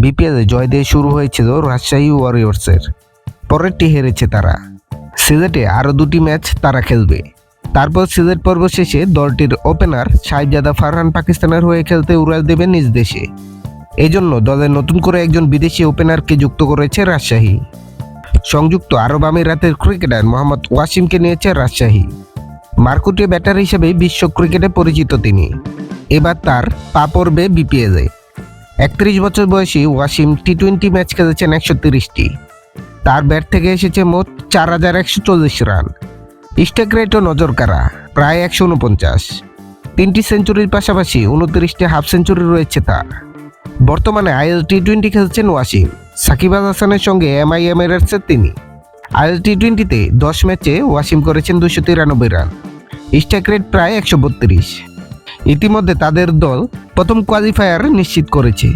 বিপিএলে জয় দিয়ে শুরু হয়েছিল রাজশাহী ওয়ারিয়র্সের পরেরটি হেরেছে তারা। সিলেটে আরও দুটি ম্যাচ তারা খেলবে। তারপর সিলেট পর্ব শেষে দলটির ওপেনার সাহিবজাদা ফারহান পাকিস্তানের হয়ে খেলতে উড়াল দেবে নিজ দেশে। এজন্য দলের নতুন করে একজন বিদেশি ওপেনারকে যুক্ত করেছে রাজশাহী। সংযুক্ত আরব আমিরাতের ক্রিকেটার মোহাম্মদ ওয়াসিমকে নিয়েছে রাজশাহী। মার্কুটে ব্যাটার হিসেবে বিশ্ব ক্রিকেটে পরিচিত তিনি। এবার তার পা পড়বে বিপিএলে একত্রিশ বছর বয়সী ওয়াসিম টি টোয়েন্টি ম্যাচ খেলেছেন একশো তিরিশটি। তার ব্যাট থেকে এসেছে মোট চার হাজার একশো চল্লিশ রান স্ট্রাইক রেটও নজর কাড়া, প্রায় একশো উনপঞ্চাশ। তিনটি সেঞ্চুরির পাশাপাশি উনত্রিশটি হাফ সেঞ্চুরি রয়েছে তার। বর্তমানে আইএল টি টোয়েন্টি খেলছেন ওয়াসিম। সাকিব আল হাসানের সঙ্গে এম এমআই এমিরেটসের তিনি। আইএল টি টোয়েন্টিতে দশ ম্যাচে ওয়াসিম করেছেন দুশো তিরানব্বই রান স্ট্রাইক রেট প্রায় একশো বত্রিশ। ইতিমধ্যে তাদের দল প্রথম কোয়ালিফায়ার নিশ্চিত করেছে।